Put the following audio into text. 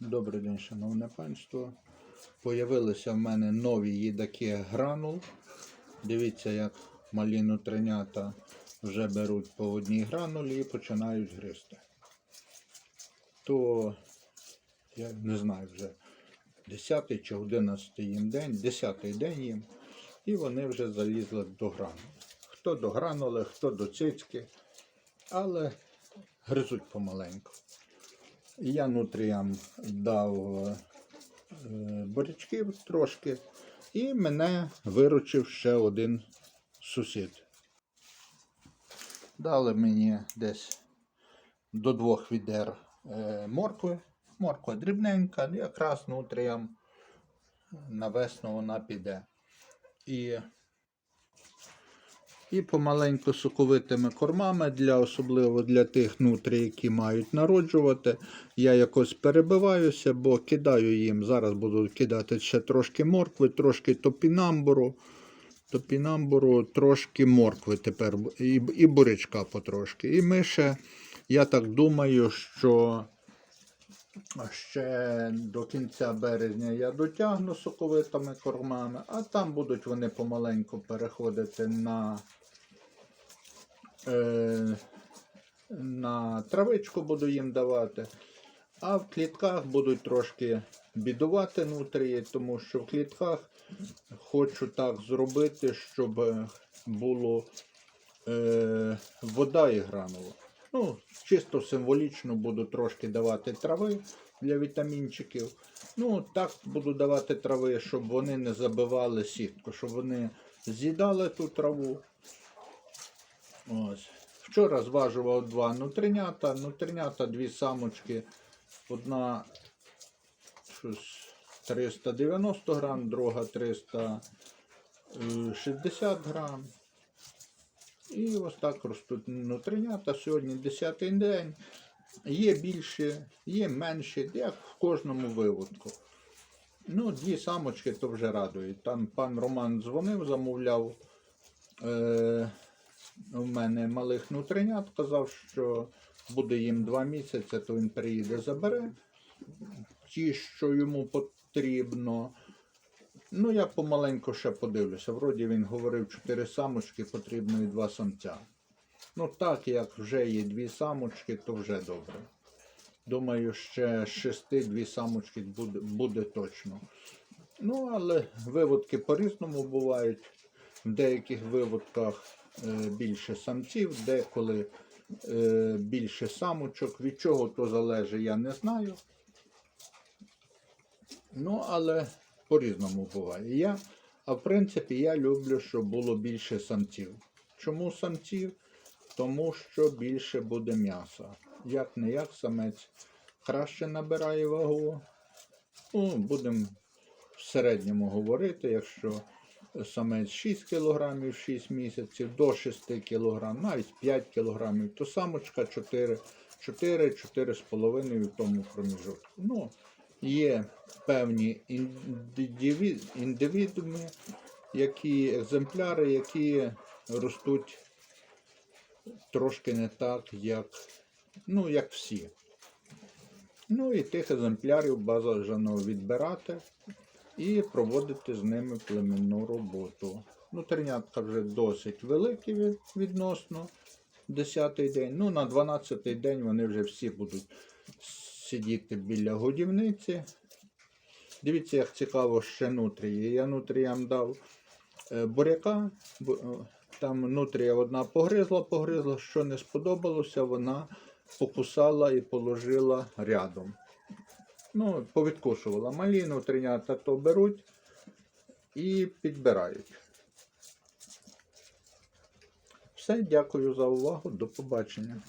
Добрий день, шановне панство. Появилися в мене нові їдаки гранул. Дивіться, як малі нутринята вже беруть по одній гранулі і починають гризти. То я не знаю вже 10 чи 11 їм день, 10 день їм, і вони вже залізли до гранули. Хто до гранули, хто до цицьки, але гризуть помаленьку. Я нутріям дав е, бурячків трошки, і мене виручив ще один сусід. Дали мені десь до двох відер е, моркви. Морква дрібненька, якраз нутріям на весну вона піде. І і помаленьку соковитими кормами, для, особливо для тих нутрій, які мають народжувати. Я якось перебиваюся, бо кидаю їм. Зараз буду кидати ще трошки моркви, трошки топінамбуру. Топінамбуру, трошки моркви тепер і, і бурячка потрошки. І ми ще, я так думаю, що ще до кінця березня я дотягну соковитими кормами, а там будуть вони помаленьку переходити на, е, на травичку буду їм давати. А в клітках будуть трошки бідувати нутрії, тому що в клітках хочу так зробити, щоб було е, вода і гранула. Ну, чисто символічно буду трошки давати трави для вітамінчиків. Ну, так буду давати трави, щоб вони не забивали сітку, щоб вони з'їдали ту траву. Ось. Вчора зважував два нутринята. Нутринята, дві самочки. Одна щось 390 грам, друга 360 грам. І ось так ростуть нутринята. Сьогодні 10-й день. Є більше, є менше, як в кожному виводку. Ну, дві самочки то вже радують. Там пан Роман дзвонив, замовляв е, у мене малих нутринят, казав, що буде їм два місяці, то він приїде, забере. Ті, що йому потрібно. Ну, я помаленьку ще подивлюся. Вроді він говорив, чотири самочки, потрібно і два самця. Ну, так як вже є дві самочки, то вже добре. Думаю, ще з шести дві самочки буде, буде точно. Ну, але виводки по-різному бувають. В деяких виводках більше самців, деколи е, більше самочок. Від чого то залежить, я не знаю. Ну, але по-різному буває. Я, а в принципі, я люблю, щоб було більше самців. Чому самців? Тому що більше буде м'яса. Як не як самець краще набирає вагу. Ну, будемо в середньому говорити, якщо самець 6 кг 6 місяців до 6 кг, навіть 5 кг, то самочка 4, 4, 4,5 в тому проміжутку. Ну, є певні індивідуми, які екземпляри, які ростуть трошки не так, як, ну, як всі. Ну і тих екземплярів бажано відбирати і проводити з ними племінну роботу. Ну, тернятка вже досить великі відносно 10-й день. Ну, на 12-й день вони вже всі будуть сидіти біля годівниці. Дивіться, як цікаво ще нутрії. Я нутріям дав е, буряка. бу- е, Там нутрія одна погризла, погризла, що не сподобалося, вона покусала і положила рядом. Ну, повідкошувала маліну, нутринята то беруть і підбирають. Все, дякую за увагу. До побачення.